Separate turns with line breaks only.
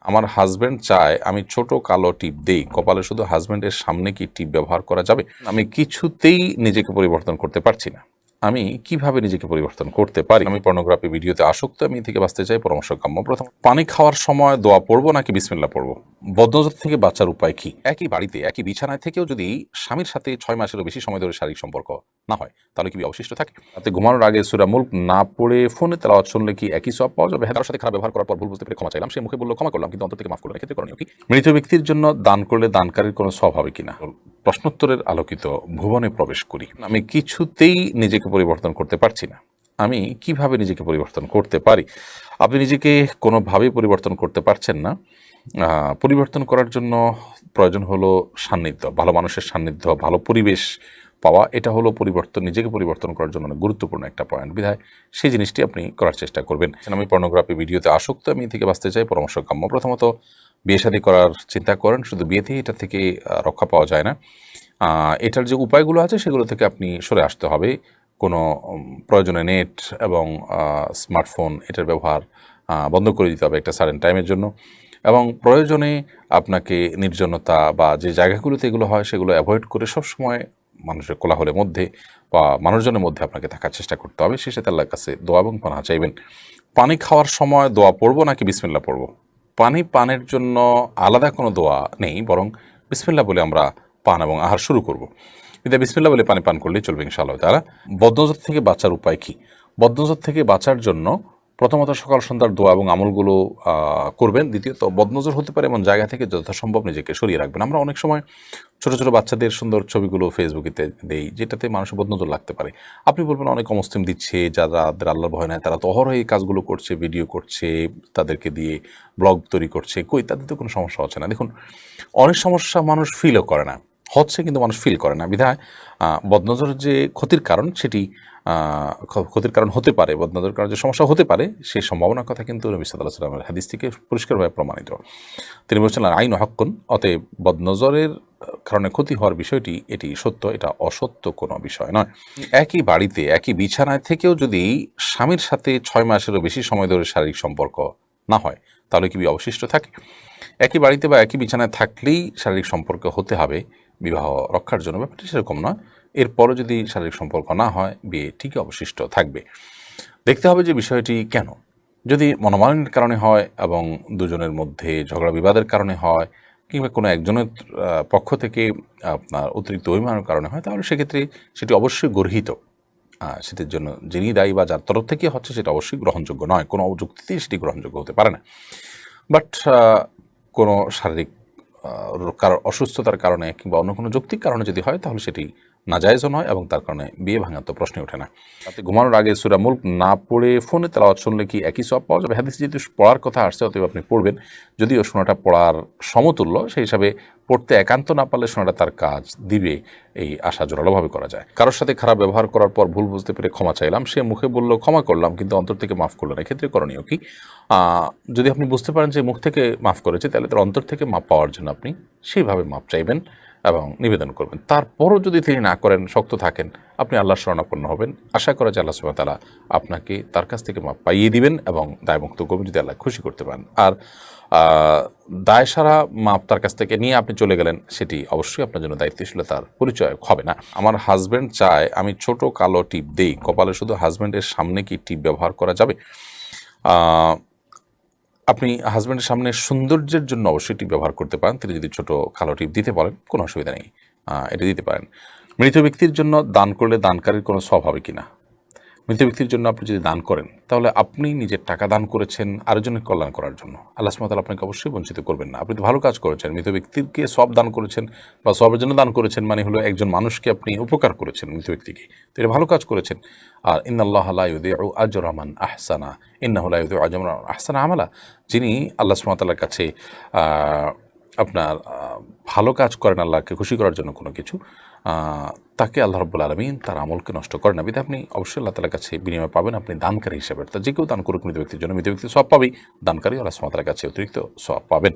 আমার হাজব্যান্ড চায় আমি ছোট কালো টিপ দেই। কপালে শুধু হাজব্যান্ডের সামনে কি টিপ ব্যবহার করা যাবে? আমি কিছুতেই নিজেকে পরিবর্তন করতে পারছি না। আমি কীভাবে নিজেকে পরিবর্তন করতে পারি? আমি পর্নোগ্রাফি ভিডিওতে আসক্ত আমি থেকে বাঁচতে চাই পরামর্শ কাম্য প্রথম পানি খাওয়ার সময় দোয়া পড়ব নাকি বিসমিল্লা পড়ব? বদনজর থেকে বাঁচার উপায় কি? একই বাড়িতে একই বিছানায় থেকেও যদি স্বামীর সাথে ছয় মাসেরও বেশি সময় ধরে শারীরিক সম্পর্ক না হয় তাহলে কি অবশিষ্ট থাকে? তাতে ঘুমানোর আগে সুরা মুল্ক না পড়ে ফোনে তেলাওয়াত শুনলে কি একই সব পাওয়া যাবে? হ্যাঁ, সাথে খারাপ ব্যবহার করার পর ভুল বুঝতে পেরে ক্ষমা চাইলাম। সে মুখে বলল ক্ষমা করলাম কিন্তু অন্তর থেকে মাফ করলাম ক্ষেত্রে করণীয় কি? মৃত ব্যক্তির জন্য দান করলে দানকারীর কোনো সব হবে কিনা? প্রশ্নোত্তরের আলোকিত ভুবনে প্রবেশ করি। আমি কিছুতেই নিজেকে পরিবর্তন করতে পারছি না। আমি কীভাবে নিজেকে পরিবর্তন করতে পারি? আপনি নিজেকে কোনোভাবেই পরিবর্তন করতে পারছেন না। পরিবর্তন করার জন্য প্রয়োজন হলো সান্নিধ্য, ভালো মানুষের সান্নিধ্য, ভালো পরিবেশ পাওয়া, এটা হলো পরিবর্তন, নিজেকে পরিবর্তন করার জন্য অনেক গুরুত্বপূর্ণ একটা পয়েন্ট বিধায় সেই জিনিসটি আপনি করার চেষ্টা করবেন। আমি পর্নোগ্রাফি ভিডিওতে আসক্ত, আমি থেকে বাঁচতে চাই, পরামর্শ কাম্য। প্রথমত, বিয়ে শাদী করার চিন্তা করেন, শুধু বিয়েতেই এটা থেকে রক্ষা পাওয়া যায় না। এটার যে উপায়গুলো আছে, সেগুলো থেকে আপনি সরে আসতে হবে। কোনো প্রয়োজনে নেট এবং স্মার্টফোন এটার ব্যবহার বন্ধ করে দিতে হবে একটা সারেন টাইমের জন্য। এবং প্রয়োজনে আপনাকে নির্জনতা বা যে জায়গাগুলোতে এগুলো হয়, সেগুলো অ্যাভয়েড করে সবসময় মানুষের কোলাহলের মধ্যে বা মানুষজনের মধ্যে আপনাকে থাকার চেষ্টা করতে হবে। সাথে আল্লাহর কাছে দোয়া এবং পানা চাইবেন। পানি খাওয়ার সময় দোয়া পড়ব নাকি বিসমিল্লা পড়ব? পানি পানের জন্য আলাদা কোনো দোয়া নেই, বরং বিসমিল্লা বলে আমরা পান এবং আহার শুরু করব। কিন্তু বিসমিল্লা বলে পানি পান করলেই চলবে ইনশাআল্লাহ তারা বদনজর থেকে বাঁচার উপায় কী? বদনজর থেকে বাঁচার জন্য প্রথমত সকাল সন্ধ্যার দোয়া এবং আমলগুলো করবেন। দ্বিতীয়ত বদনজর হতে পারে এমন জায়গা থেকে যথাসম্ভব নিজেকে সরিয়ে রাখবেন। আমরা অনেক সময় ছোট ছোট বাচ্চাদের সুন্দর ছবিগুলো ফেসবুকেতে দেই যেটাতে মানুষের বদনজর লাগতে পারে। আপনি বলবেন অনেক অমুসলিম দিচ্ছে যারা যাদের আল্লাহর ভয় নাই তারা তো অহরহ এই কাজগুলো করছে ভিডিও করছে তাদেরকে দিয়ে ব্লগ তৈরি করছে। কই তাদের তো কোনো সমস্যা হচ্ছে না। দেখুন অনেক সমস্যা মানুষ ফিলও করে না। হচ্ছে কিন্তু মানুষ ফিল করে না। বিধায় আহ, বদনজরের যে ক্ষতির কারণ সেটি ক্ষতির কারণ হতে পারে বদনজরের কারণে যে সমস্যা হতে পারে, সেই সম্ভাবনার কথা কিন্তু নবী সাল্লাহ সাল্লামের হাদিস থেকে পরিষ্কারভাবে প্রমাণিত। তিনি বলছেন আইন হক্কুন অতএব বদনজরের কারণে ক্ষতি হওয়ার বিষয়টি, এটি সত্য, এটা অসত্য কোনো বিষয় নয়। একই বাড়িতে, একই বিছানায় থেকেও যদি স্বামীর সাথে ছয় মাসেরও বেশি সময় ধরে শারীরিক সম্পর্ক না হয়, তাহলে কি অবশিষ্ট থাকে? একই বাড়িতে বা একই বিছানায় থাকলেই শারীরিক সম্পর্ক হতে হবে, বিবাহ রক্ষার জন্য। ব্যাপারটি সেরকম নয়। এরপরও যদি শারীরিক সম্পর্ক না হয়, বিয়ে ঠিকই অবশিষ্ট থাকবে। দেখতে হবে যে বিষয়টি কেন। যদি মনোমালিন্যের কারণে হয় এবং দুজনের মধ্যে ঝগড়া বিবাদের কারণে হয় কিংবা কোনো একজনের পক্ষ থেকে আপনার অতিরিক্ত অভিমানের কারণে হয়, তাহলে সেক্ষেত্রে সেটি অবশ্যই গর্হিত। সেটির জন্য যিনি দায়ী বা যার তরফ থেকে হচ্ছে সেটা অবশ্যই গ্রহণযোগ্য নয়। কোনো যুক্তিতেই সেটি গ্রহণযোগ্য হতে পারে না। বাট কোনো শারীরিক অসুস্থতার কারণে কিংবা অন্য কোনো যৌক্তিক কারণে যদি হয়, তাহলে সেটি নাজায়জও নয় এবং তার কারণে বিয়ে ভাঙার তো প্রশ্নই ওঠে না। তাতে ঘুমানোর আগে সুরা মুল্ক না পড়ে ফোনে তেলাওয়াত শুনলে কি একই সব পাওয়া যাবে? হাদিস যেহেতু পড়ার কথা আসছে, অতএব আপনি পড়বেন। যদিও শোনাটা পড়ার সমতুল্য, সেই হিসাবে পড়তে একান্ত না পারলে শোনাটা তার কাজ দিবে, এই আশা জোরালোভাবে করা যায়। কারোর সাথে খারাপ ব্যবহার করার পর ভুল বুঝতে পেরে ক্ষমা চাইলাম। সে মুখে বলল, ক্ষমা করলাম, কিন্তু অন্তর থেকে মাফ করল না। এক্ষেত্রে করণীয় কি? যদি আপনি বুঝতে পারেন যে মুখ থেকে মাফ করেছে, তাহলে তার অন্তর থেকে মাপ পাওয়ার জন্য আপনি সেইভাবে মাপ চাইবেন। এবং নিবেদন করবেন। তারপরও যদি তিনি না করেন, শক্ত থাকেন, আপনি আল্লাহর শরণাপন্ন হবেন। আশা করা যায় আল্লাহ তাআলা আপনাকে তার কাছ থেকে মাপ পাইয়ে দিবেন এবং দায়মুক্ত করবেন যদি আল্লাহ খুশি করতে পারেন। আর দায় সারা মাপ তার কাছ থেকে নিয়ে আপনি চলে গেলেন, সেটি অবশ্যই আপনার জন্য দায়িত্বশীলতার পরিচয় হবে না। আমার হাজব্যান্ড চায় আমি ছোট কালো টিপ দেই। কপালে শুধু হাজব্যান্ডের সামনে কি টিপ ব্যবহার করা যাবে? আপনি হাজব্যান্ডের সামনে সৌন্দর্যের জন্য অবশ্যই টিপ ব্যবহার করতে পারেন। তিনি যদি ছোট কালো টিপ দিতে পারেন কোনো অসুবিধা নেই। এটা দিতে পারেন। মৃত ব্যক্তির জন্য দান করলে দানকারীর কোনো স্বভাব হবে কিনা? মৃত ব্যক্তির জন্য আপনি যদি দান করেন, তাহলে আপনি নিজের টাকা দান করেছেন আরেকজনের কল্যাণ করার জন্য। আল্লাহ সুবহানাহু আপনাকে অবশ্যই বঞ্চিত করবেন না। আপনি তো ভালো কাজ করেছেন, মৃত ব্যক্তিকে সব দান করেছেন বা সবের জন্য দান করেছেন মানে হলো একজন মানুষকে আপনি উপকার করেছেন মৃত ব্যক্তিকে। তো এটা ভালো কাজ করেছেন। আর ইন্নাল্লাহ লা ইউদিউ আজরামান আহসানা, ইন্নাহু লা ইউদিউ আজরামান আহসানা আমালা। যিনি আল্লাহ তাআলার কাছে আপনার ভালো কাজ করেন আল্লাহকে, খুশি করার জন্য কোনো কিছু তাকে আল্লাহ রব্বুল আলমিন তার আমলকে নষ্ট করেন না। আপনি অবশ্যই আল্লাহ তালার কাছে বিনিময় পাবেন। আপনি দানকারী হিসাবে, তা যে কেউ দান করুক, মৃত ব্যক্তির জন্য মৃত ব্যক্তি সব পাবেই। দানকারী আল্লাহ সমাতার কাছে অতিরিক্ত সব পাবেন।